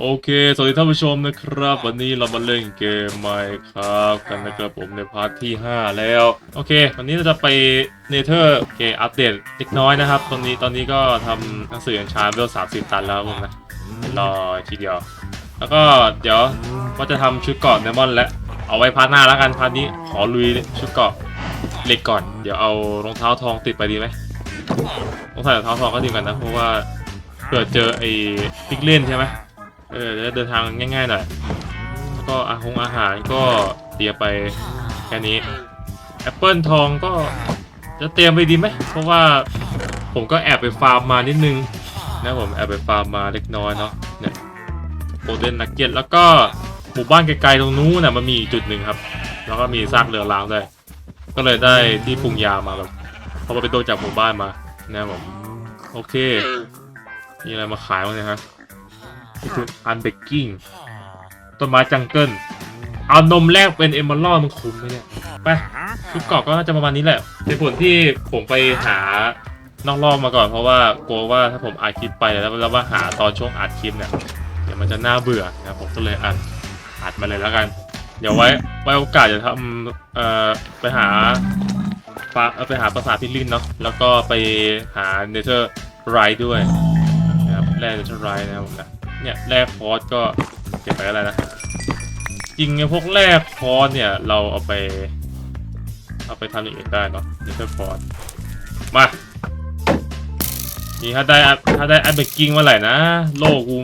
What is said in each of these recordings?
โอเค สวัสดีท่านผู้ชมนะครับ วันนี้เรามาเล่นเกมไมครับกันนะครับผมในพาร์ทที่ 5 แล้ว โอเค วันนี้เราจะไปเนเธอร์เคอัปเดตเล็กน้อยนะครับ ตอนนี้ตอนนี้ก็ทำหนังสืออย่างชาเวลสามสิบตันแล้วผมนะรอทีเดียว แล้วก็เดี๋ยวว่าจะทำชุดเกราะไดมอนและ เอาไว้พาร์ทหน้าแล้วกันพาร์ทนี้ขอลุยชุดเกราะเหล็กก่อน เดี๋ยวเอารองเท้าทองติดไปดีไหมต้องใส่รองเท้าทองก็ดีกันนะเพราะว่าเกิดเจอไอ้พิกเล่นใช่ไหม เออจะเดินทางง่ายๆหน่อยแล้วก็อาหงอาหารก็เตรียมไปแค่นี้แอปเปิลทองก็จะเตรียมไปดีไหมเพราะว่าผมก็แอบไปฟาร์มมานิดนึงนะผมแอบไปฟาร์มมาเล็กน้อยเนาะเนี่ยโกลเด้นนักเก็ตแล้วก็หมู่บ้านไกลๆตรงนู้นน่ะมันมีจุดหนึ่งครับ แล้วก็มีซากเรือร้างด้วยก็เลยได้ที่ปรุงยามาแบบเพราะว่าไปโดนจากหมู่บ้านมานะผมโอเค มีอะไรมาขายบ้างเนี่ยครั บนี่คืออันเบกกิ้งต้นไม้จังเกิลเอานมแรกเป็นเอมเมอรัลมันคุ้มไหมเนี่ย ไปชุดเกาะก็น่าจะประมาณนี้แหละเหตุผลที่ผมไปหานอกรอบมาก่อนเพราะว่ากลัวว่าถ้าผมอัดคลิปไปแล้วแล้วมาหาตอนช่วงอัดคลิปเนี่ยเดี๋ยวมันจะน่าเบื่อนะครับผมก็เลยอัดอัดมาเลยแล้วกัน เดี๋ยวไว้ไว้โอกาสจะทำเอ่อไปหาปลาเอ่อไปหาปราสาทพิลินเนาะแล้วก็ไปหาเนเธอร์ไรด้วยนะครับแร่เนเธอร์ไรนะครับผมนะ เนี่ยแร่คอร์สก็เก็บไปอะไรนะจริงไอ้พวกแร่คอร์สเนี่ยเราเอาไป เอาไปทำอย่างอื่นได้เนาะนี่คือคอร์สมานี่ถ้าได้ถ้าได้อัพเบกกิ้งเมื่อไหร่นะ โลกกู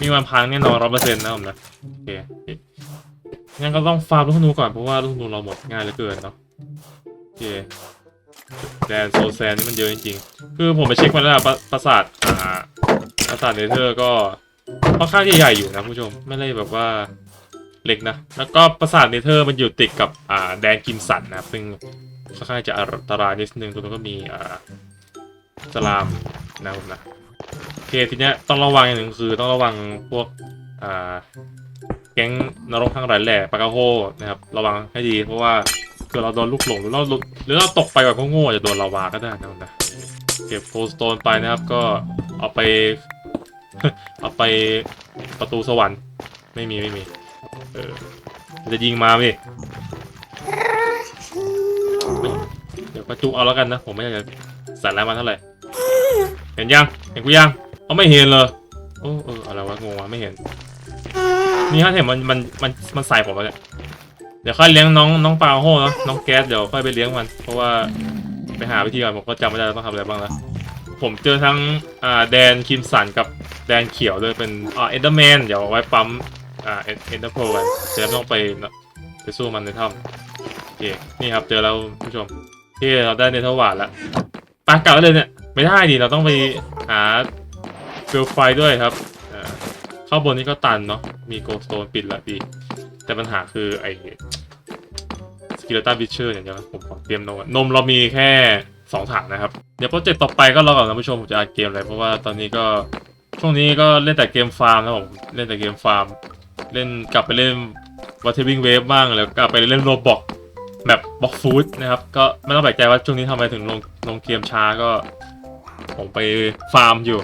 มีวันพังแน่นอนร้อยเปอร์เซ็นต์นะผมนะโอเคงั้นก็ต้องฟาร์มลูกธนูก่อนเพราะว่าลูกธนูเราหมดง่ายเหลือเกินเนาะโอเคแดนโซแซนนี่มันเยอะจริงๆ คือผมไปเช็คมาแล้วนะปราปราสาท ราสาทเนเธอร์ก็ค่อนข้างใหญ่ๆอยู่นะผู้ชมไม่ได้แบบว่าเล็กนะ แล้วก็ปราสาทเนเธอร์มันอยู่ติดกับอ่าแดนกินสันนะซึ่งค่อนข้างจะอันตรายนิดนึงตรงนั้นก็มีอ่าสลามนะครับผมนะโอเคทีเนี้ยต้องระวังอย่างหนึ่งคือต้องระวังพวกอ่าแก๊งนรกทั้งหลายแหล่ปากาโฮนะครับระวังให้ดีเพราะว่าเกิดเราโดนลูกหลงหรือเราหรือเราตกไปแบบโง่ๆจะโดนลาวาก็ได้นะครับนะเก็บโคสโตนไปนะครับก็เอาไป เอาไปประตูสวรรค์ ไม่มีไม่มี เออจะยิงมาไหมเดี๋ยวประจุเอาแล้วกันนะ ผมไม่อยากจะใส่แรงมันเท่าไหร่เห็นยังเห็นกูยังเอาไม่เห็นเลยโอ้เอออะไรวะงงวะไม่เห็น นี่ฮะเห็นมันมันมันมันใส่ผมแล้วเนี่ยเดี๋ยวค่อยเลี้ยงน้องน้องปลาโฮเนาะน้องแก๊สเดี๋ยวค่อยไปเลี้ยงมัน เพราะว่าไปหาวิธีก่อนผมก็จำไม่ได้แล้วต้องทำอะไรบ้างแล้วผมเจอทั้งอ่าแดนคิมสันกับ แดนเขียวด้วยเป็นอ่าเอ็นเดอร์แมนเดี๋ยวเอาไว้ปั๊มอ่าเอ็นเดอร์โพกันเดี๋ยวต้องไปไปสู้มันในถ้ำโอเคนี่ครับเจอแล้วผู้ชมที่เราได้เนเธอร์วาร์ดแล้วปากกลับเลยเนี่ยไม่ได้ดิเราต้องไปหาเฟลไฟด้วยครับเข้าบนนี้ก็ตันเนาะมีโกลสโตนปิดล้วดี แต่ปัญหาคือไอ้สกิลตันบิชเชอร์อย่างเดียวผมขอเตรียมนมนมเรามีแค่สองถังนะครับ เดี๋ยวโปรเจกต์ต่อไปก็รอก่อนนะผู้ชมผมจะอัดเกมอะไรเพราะว่าตอนนี้ก็ ช่วงนี้ก็เล่นแต่เกมฟาร์มนะผมเล่นแต่เกมฟาร์ม เล่นกลับไปเล่นวัตเทวิงเวฟบ้างแล้วกลับไปเล่นโรบอกแบบบ็อกฟูดนะครับ ก็ไม่ต้องแปลกใจว่าช่วงนี้ทำไมถึงลงลงเกมช้าก็ ผมไปฟาร์มอยู่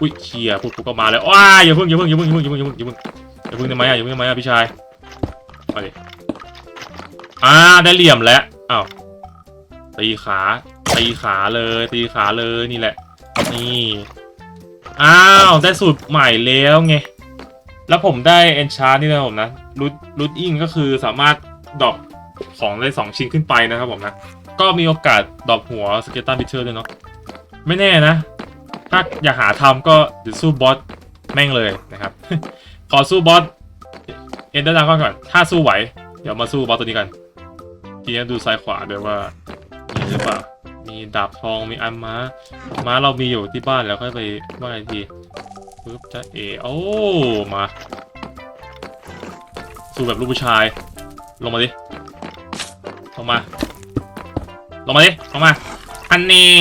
อุ้ยเชียร์ปุ๊บปุ๊บก็มาแล้วว้าอย่าเพิ่งอย่าเพิ่งอย่าเพิ่งอย่าเพิ่งอย่าเพิ่งอย่าเพิ่งอย่าเพิ่งได้ไหมอะอย่าเพิ่งได้ไหมอะพี่ชายมาดิอ่าได้เหลี่ยมแล้วอ้าวตีขาตีขาเลยตีขาเลยนี่แหละนี่ อ้าว ได้สูตรใหม่แล้วไง แล้วผมได้เอนชาร์นี่นะผมนะรูทรูทอิงก็คือสามารถดรอปของได้สองชิ้นขึ้นไปนะครับผมนะ ก็มีโอกาสดรอปหัวสเกตตันพิเชอร์ด้วยเนาะไม่แน่นะ ถ้าอยากหาทำก็เดี๋ยวสู้บอสแม่งเลยนะครับ ขอสู้บอสเอ็นเดอร์ดาก่อนก่อน ถ้าสู้ไหว เดี๋ยวมาสู้บอสตัวนี้กันทีนี้ดูซ้ายขวาด้วยว่ามีหรือเปล่า มีดาบทองมีอันม้า ม้าเรามีอยู่ที่บ้านแล้วค่อยไปว่าอีกทีปึ๊บจะเอโอ้มา สู้แบบลูกผู้ชาย ลงมาดิ ลงมา ลงมาดิ ลงมา อันนี้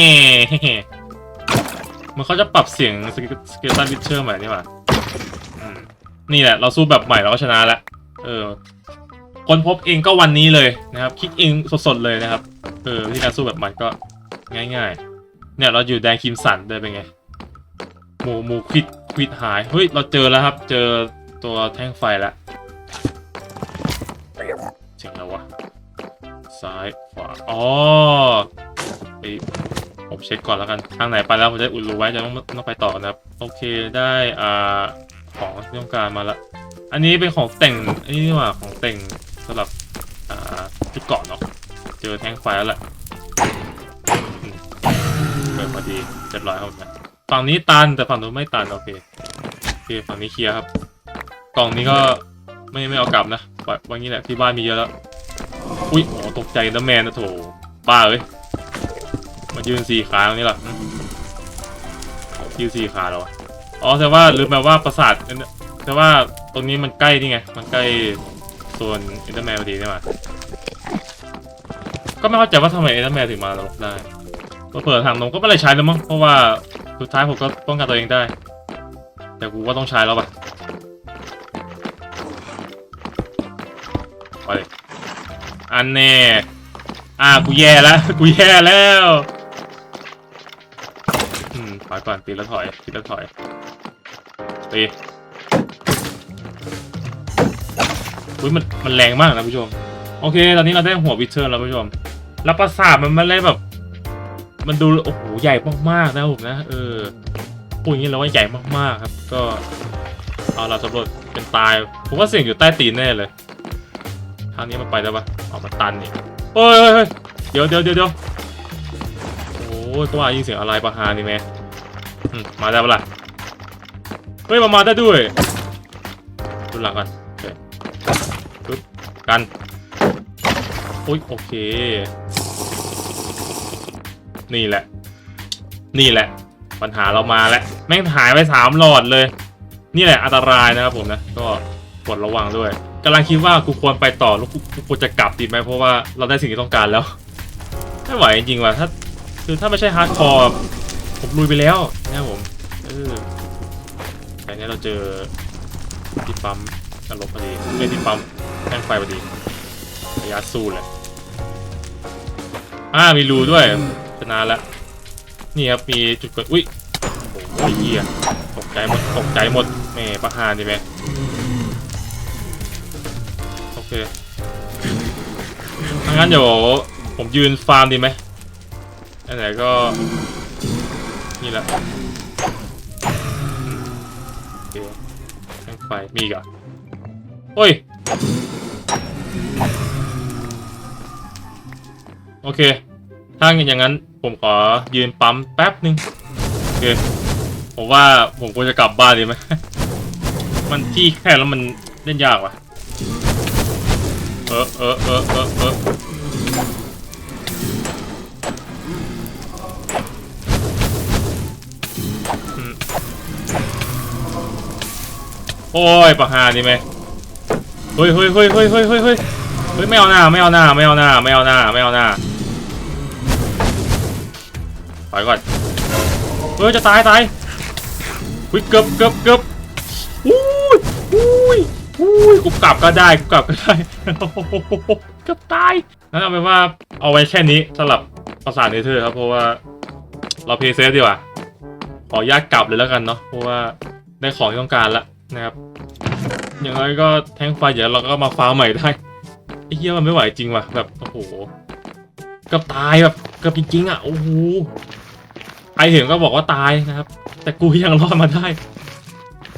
มันเขาจะปรับเสียงสเกลตันวิเชอร์ใหม่นี่หว่านี่แหละ เราสู้แบบใหม่เราก็ชนะแล้ว เออคนพบเองก็วันนี้เลยนะครับ คิดเองสดๆเลยนะครับ เออวิธีการสู้แบบใหม่ก็ ง่ายๆ เนี่ยเราอยู่แดนคิมสันได้เป็นไง หมูหมูควิดควิดหาย เฮ้ย เราเจอแล้วครับ เจอตัวแท่งไฟแล้วเสียงแล้ววะ ซ้ายขวา อ๋อไอผมเช็คก่อนแล้วกัน ทางไหนไปแล้วผมจะอุดรู้ไว้จะต้องต้องไปต่อนะครับ โอเคได้อ่าของที่ต้องการมาละ อันนี้เป็นของแต่งอันนี้นี่หว่าของแต่งสำหรับอ่าที่เกาะเนาะ เจอแท่งไฟแล้วแหละ เปิดพอดีเรียบร้อยครับนะฝั่งนี้ตันแต่ฝั่งนู้นไม่ตันโอเคโอเคฝั่งนี้เคลียร์ครับ กล่องนี้ก็ไม่ไม่เอากลับนะปล่อยไวันนี้แหละที่บ้านมีเยอะแล้วอุ้ยโอ้ตกใจนะแมนนะโถบ้าเอ้ยมายืนสี่ขาตรงนี้หรอยืนสี่ขาเหรอวอ๋อแต่ว่าลืมไปว่าปราสาทแต่ว่าตรงนี้มันใกล้นี่ไงมันใกล้โซนอินเตอร์แมนพอดีนี่หว่าก็ไม่เข้าใจว่าทำไมเอเดอร์แมนถึงมาลบได้ เปิดทางนมก็ไม่ได้ใช้แล้วมั้งเพราะว่าสุดท้ายผมก็ป้องกันตัวเองได้ แต่กูว่าต้องใช้แล้วป่ะไปอันแน่อ่ากูแย่แล้วกูแย่แล้วอืมถอยก่อนตีแล้วถอยตีแล้วถอยตีอุ้ยมันมันแรงมากนะผู้ชม โอเค ตอนนี้เราได้หัววิเทอร์แล้วผู้ชม แล้วปราสาทมันมันเลยแบบ มันดูโอ้โหใหญ่มากๆนะผมนะเออพูดอย่างนี้เราว่าใหญ่มากๆครับ ก็เอาเราสำรวจเป็นตายผมว่าเสียงอยู่ใต้ตีนแน่เลยทางนี้มันไปได้ปะออกมาตันนี่ยเฮ้ยเฮ้ยเดี๋ยวเดี๋ยวเดี๋ยวเดี๋ยวโอ้ยก็ว่ายินเสียงอะไรประหารนี่แม่มาได้ปะล่ะเฮ้ยมามาได้ด้วยดูหลังก่อนโอเคปึ๊บกันโอ้ยโอเค นี่แหละ นี่แหละ ปัญหาเรามาแล้ว แม่งหายไปสามหลอดเลย นี่แหละอันตรายนะครับผมนะ ก็กดระวังด้วยกำลังคิดว่ากูควรไปต่อแล้วกูควรจะกลับดีไหมเพราะว่าเราได้สิ่งที่ต้องการแล้วไม่ไหวจริงๆว่ะถ้าคือถ้าไม่ใช่ฮาร์ดคอร์ผมลุยไปแล้วนะครับผมเออแต่นี้เราเจอที่ปั๊มนรกพอดีไม่ที่ปั๊มแท่งไฟพอดีระยะสู้เลยอ่ามีรูด้วย ชนะละนี่ครับมีจุดเกิดอุ้ยโอ้ยเหี้ยตกใจหมดตกใจหมดแม่ประหารดิแมโอเคงั้นเดี๋ยวผมยืนฟาร์มดีไหมไหนก็นี่แหละโอเคแท่งไฟมีกอะโอ้ยโอเค ถ้าอย่างนั้นผมขอยืนปั๊มแป๊บหนึ่งโอเคผมว่าผมควรจะกลับบ้านดีไหม มันที่แค่แล้วมันเล่นยากว่ะ เออเออเออเออเออโอ้ยประหาดีไหมเฮ้ยเฮ้ยเฮ้ยเฮ้ยเฮ้ยเฮ้ยเฮ้ยไม่เอาหน้าไม่เอาหน้าไม่เอาหน้าไม่เอาหน้าไม่เอาหน้า อยก่อนเฮ้ยจะตายตายอุ้ยเกือบเกือบเกือบอุ้ยอุ้ยอุ้ยกูกลับก็ได้กูกลับก็ได้เกือบตายงั้นเอาเป็นว่าเอาไว้แค่นี้สำหรับภาษาเนเธอร์ครับเพราะว่าเราเพย์เซฟดีกว่าขออนุญาตกลับเลยแล้วกันเนาะเพราะว่าได้ของที่ต้องการแล้วนะครับ อย่างไรก็แทงไฟเดี๋ยวเราก็มาฟาใหม่ได้ไอ้เหี้ยมันไม่ไหวจริงว่ะแบบโอ้โหเกือบตายแบบเกือบจริงๆอะโอ้โห ใครเห็นก็บอกว่าตายนะครับ แต่กูยังรอดมาได้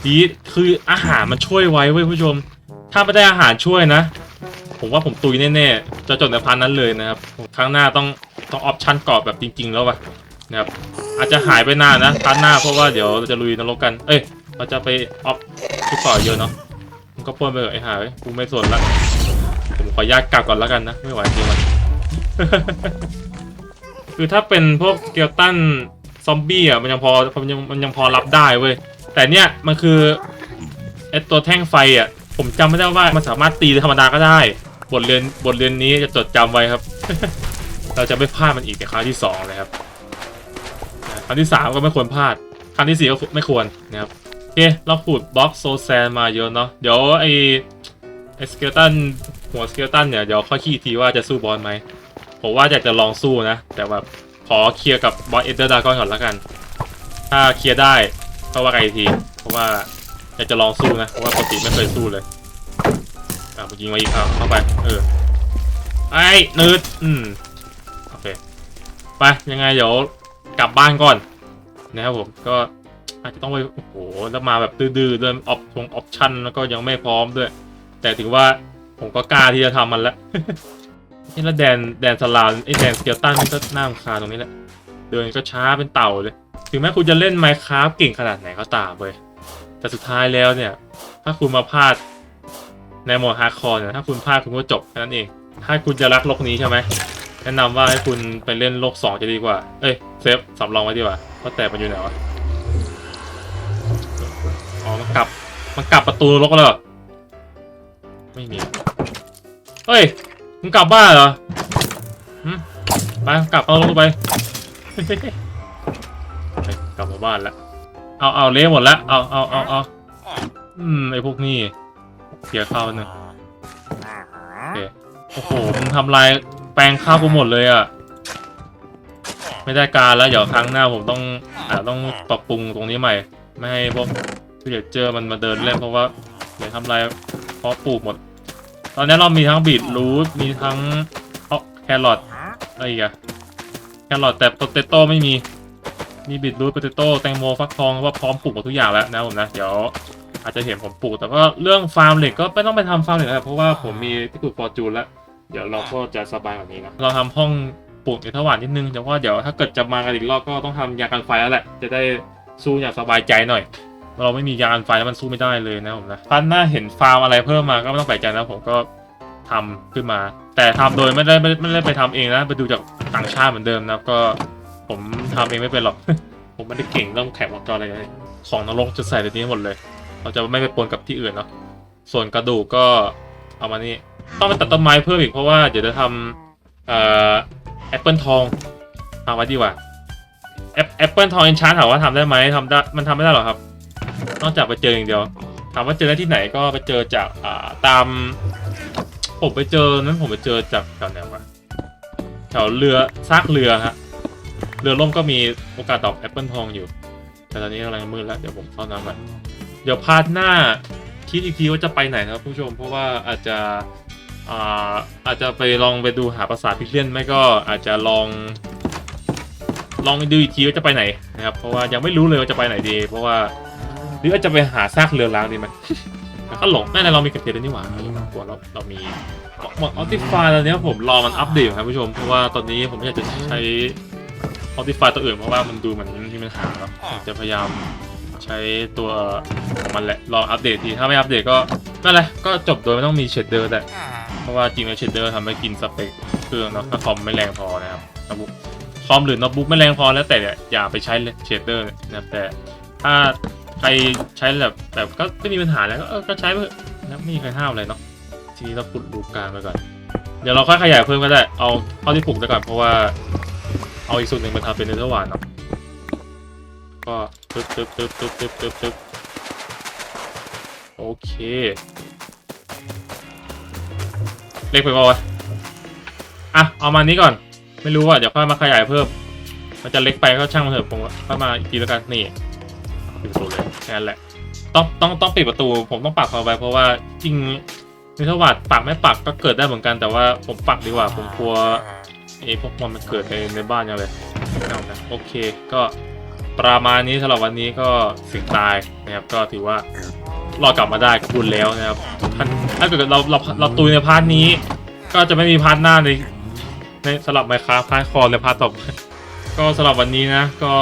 ดีคืออาหารมันช่วยไว้เว้ยผู้ชม ถ้าไม่ได้อาหารช่วยนะ ผมว่าผมตุยแน่ๆจะจบในพันนั้นเลยนะครับครั้งหน้าต้องต้องออปชั่นกรอบแบบจริง ๆ แล้วว่ะนะครับอาจจะหายไปหน้านนะพันหน้าเพราะว่าเดี๋ยวเราจะลุยนรกกัน เอ้ยเราจะไปออฟชุดต่อเยอะเนาะมันก็ป้นไปเถอไอ้ห่ายกูไม่สนละผมขอญาตกลับก่อนแล้วกันนะไม่ไหวจริงมันคือถ้าเป็นพวกเกลตัน ซอมบี้อะมันยังพอมันยังมันยังพอรับได้เว้ยแต่เนี้ยมันคือไอตัวแท่งไฟอะผมจำไม่ได้ว่ามันสามารถตีธรรมดาก็ได้ บทเรียนบทเรียนนี้จะจดจำไว้ครับ เราจะไม่พลาดมันอีกในครั้งที่สองเลยครับครั้งที่สามก็ไม่ควรพลาด ครั้งที่สี่ก็ไม่ควรนะครับโอเคเราขุดบล็อกโซแซนมาเยอะเนาะเดี๋ยวไอไอสเกลตันหัวสเกลตันเนี่ยเดี๋ยวค่อยคิดอีกทีว่าจะสู้บอสไหมผมว่าอยากจะลองสู้นะ แต่แบบ ขอเคลียร์กับบอสเอเดอร์ดากอนก่อนแล้วกัน ถ้าเคลียร์ได้ก็ว่ากันอีกที เพราะว่าอยากจะลองสู้นะเพราะว่าปกติไม่เคยสู้เลยอะไปยิงมาอีกอะเข้าไป เออ ไอ้นืดอืมโอเค ไปยังไงเดี๋ยวกลับบ้านก่อนนะครับผมก็อาจจะต้องไปโอ้โหแล้วมาแบบดื้อๆด้วยออปทงออปชั่นแล้วก็ยังไม่พร้อมด้วย แต่ถือว่าผมก็กล้าที่จะทำมันแล้ว นี่แล้วแดนแดนสลาวไอ้แดนสเกลตันนี่ก็น่ารำคาญตรงนี้แหละ เดินก็ช้าเป็นเต่าเลย ถึงแม้คุณจะเล่นไมค์ค a f t เก่งขนาดไหนก็ตามเว้ยแต่สุดท้ายแล้วเนี่ย ถ้าคุณมาพลาดในโหมดฮาร์ดคอร์เนี่ยถ้าคุณพลาดคุณก็จบแค่นั้นเอง ถ้าคุณจะรักโลกนี้ใช่ไหมแนะนำว่าให้คุณไปเล่นโลกสองจะดีกว่า เอ้ยเซฟสำรองไว้ดีกว่าเพราะแต่มันอยู่ไหนวะอ๋อมันกลับมันกลับประตูนรกแล้วไม่มีเฮ้ย มึงกลับบ้านเหรอหึไปกลับเอาลงไป กลับมาบ้านแล้วเอาเอาเละหมดแล้วเอาเอาเอาเอาอืมไอพวกนี้เสียข้าวหนึ่งโอเคโอ้โหมึงทำลายแปลงข้าวกูหมดเลยอะ ไม่ได้การแล้วเดี๋ยวครั้งหน้าผมต้องอาต้องปรับปรุงตรงนี้ใหม่ ไม่ให้พวกเดี๋ยวเจอมันมาเดินเล่นเพราะว่าเดี๋ยวทำลายเพาะปลูกหมด ตอนนี้เรามีทั้งบีทรูทมีทั้งเอ้าแครอทอะไรอีกอะแครอทแต่โปเตโต้ไม่มี มีบีทรูทโปเตโต้แตงโมฟักทองว่าพร้อมปลูกหมดทุกอย่างแล้วนะผมนะ เดี๋ยวอาจจะเห็นผมปลูก แต่ก็เรื่องฟาร์มเหล็กก็ไม่ต้องไปทำฟาร์มเหล็กแล้วเพราะว่าผมมีที่ปลูกฟอร์จูนแล้ว เดี๋ยวเราก็จะสบายกว่านี้นะ เราทำห้องปลูกเอทวานนิดนึงแต่ว่าเดี๋ยวถ้าเกิดจะมากันอีกรอบก็ต้องทำยากันไฟแล้วแหละ จะได้สู้อย่างสบายใจหน่อย เราไม่มียากันไฟแล้วมันสู้ไม่ได้เลยนะผมนะพันหน้าเห็นฟาร์มอะไรเพิ่มมาก็ไม่ต้องแปลกใจนะผมก็ทำขึ้นมา แต่ทำโดยไม่ได้ไม่ได้ไปทำเองนะไปดูจากต่างชาติเหมือนเดิมนะก็ผมทำเองไม่เป็นหรอก ผมไม่ได้เก่งเรื่องแข่งวงจรอะไรเลยของนรกจะใส่ในนี้หมดเลย เราจะไม่ไปปนกับที่อื่นเนาะส่วนกระดูกก็เอามานี่ต้องไปตัดต้นไม้เพิ่มอีกเพราะว่าเดี๋ยวจะทำเอ่อแอปเปิลทองเอาไว้ดีกว่าแอปแอปเปิลทองเอนชาร์ถามว่าทำได้ไหมทำได้มันทำไม่ได้หรอครับ นอกจากไปเจออย่างเดียว ถามว่าเจอได้ที่ไหนก็ไปเจอจากอ่าตาม ผมไปเจอนั้นผมไปเจอจากแถวไหนวะแถวเรือซากเรือฮะเรือล่มก็มีโอกาสตอกแอปเปิลทองอยู่ แต่ตอนนี้กำลังมืดแล้วเดี๋ยวผมเข้าน้ำก่อนเดี๋ยวพาร์ทหน้าคิดอีกทีว่าจะไปไหนนะครับผู้ชม เพราะว่าอาจจะอ่าอาจจะไปลองไปดูหาภาษาพิเลียนไม่ก็อาจจะลอง ลองดูอีกทีว่าจะไปไหนนะครับ เพราะว่ายังไม่รู้เลยว่าจะไปไหนดี เพราะว่า หรืออาจจะไปหาซากเรือร้างดีไหมแล้วก็หลงแน่ๆเรามีเก็บเพชรด้วยนี่หว่าไม่ต้องกลัวเราเรามีหมดออติฟายตอนนี้ผมรอมันอัปเดตอยู่ครับผู้ชม เพราะว่าตอนนี้ผมไม่อยากจะใช้ออติฟายตัวอื่นเพราะว่ามันดูเหมือนมีปัญหาเนาะผมจะพยายามใช้ตัวของมันแหละรออัปเดตที ถ้าไม่อัปเดตก็นั่นแหละก็จบโดยไม่ต้องมีเชดเดอร์แต่เพราะว่าจริงแล้วเชดเดอร์ทำให้กินสเปคเครื่องเนาะถ้าคอมไม่แรงพอนะครับโน้ตบุ๊กคอมหรือโน้ตบุ๊กไม่แรงพอแล้วแต่เนี่ยอย่าไปใช้เลยเชดเดอร์นะครับแต่ถ้า ใครใช้แบบแต่ก็ไม่มีปัญหาแล้วก็เออก็ใช้ไปเถอนะไม่มีใครห้ามอะไรเนาะทีนี้เราขุดรูกลางไปก่อน เดี๋ยวเราค่อยขยายเพิ่มก็ได้ เอาเท่าที่ปลูกได้ก่อนเพราะว่า เอาอีกส่วนหนึ่งมาทำเป็นเนื้อหวานเนาะก็ตึ๊บตึ๊บตึ๊บตึ๊บตึ๊บตึ๊บตึ๊บโอเค เล็กไปป่าวะอะเอามานี้ก่อน ไม่รู้ว่าเดี๋ยวค่อยมาขยายเพิ่ม มันจะเล็กไปก็ช่างมันเถอะผมค่อยมาอีกทีแล้วกันนี่ ปิดประตูเลยแค่นั้นแหละ ต้องต้องต้องปิดประตู ผมต้องปักเอาไว้เพราะว่าจริงมิทวัตปักไม่ปักก็เกิดได้เหมือนกันแต่ว่าผมปักดีกว่า ผมกลัวไอ้พวกมันมันเกิดในในบ้านยังเลยเอานะโอเคก็ประมาณนี้สำหรับวันนี้ก็สิ่งตายนะครับก็ถือว่าเรากลับมาได้ก็บุญแล้วนะครับถ้าถ้าเกิดเราเราเราตุยในพาร์ทนี้ ก็จะไม่มีพาร์ทหน้าในในสำหรับไมค์ค a f t พาร์ทคอในพาร์ทต่อไป ก็สำหรับวันนี้นะ ก็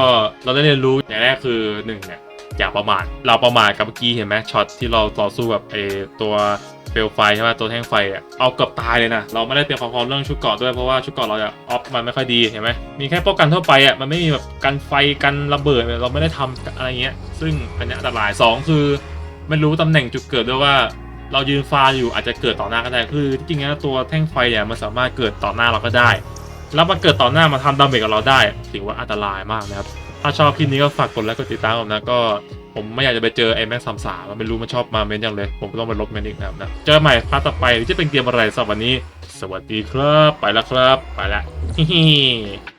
เราได้เรียนรู้อย่างแรกคือหนึ่งเนี่ยอย่าประมาทเราประมาทกับเมื่อกี้เห็นไหมช็อตที่เราต่อสู้กับไอตัวเปลวไฟใช่ไหมตัวแท่งไฟอะเอาเกือบตายเลยนะเราไม่ได้เตรียมความพร้อมเรื่องชุดเกราะด้วยเพราะว่าชุดเกราะเราอะออฟมันไม่ค่อยดีเห็นไหมมีแค่ป้องกันทั่วไปอะมันไม่มีแบบกันไฟกันระเบิดเราไม่ได้ทำอะไรเงี้ย ซึ่งอันนี้อันตรายสองคือไม่รู้ตำแหน่งจุดเกิดด้วยว่าเรายืนฟาอยู่อาจจะเกิดต่อหน้าก็ได้คือจริงๆแล้วตัวแท่งไฟเนี่ยมันสามารถเกิดต่อหน้าเราก็ได้ แล้วมันเกิดต่อหน้ามาทำดาเมจกับเราได้ถือว่าอันตรายมากนะครับ ถ้าชอบคลิปนี้ก็ฝากกดไลค์กดติดตามผมนะก็ผมไม่อยากจะไปเจอไอ้แม็กซ์สามสามไม่รู้มันชอบมาเมนยังเลย ผมก็ต้องไปลบเมนอีกนะครับนะเจอใหม่พาร์ทต่อไปหรือจะเป็นเกมอะไรสำหรับวันนี้ สวัสดีครับ ไปแล้วครับ ไปละฮิฮิ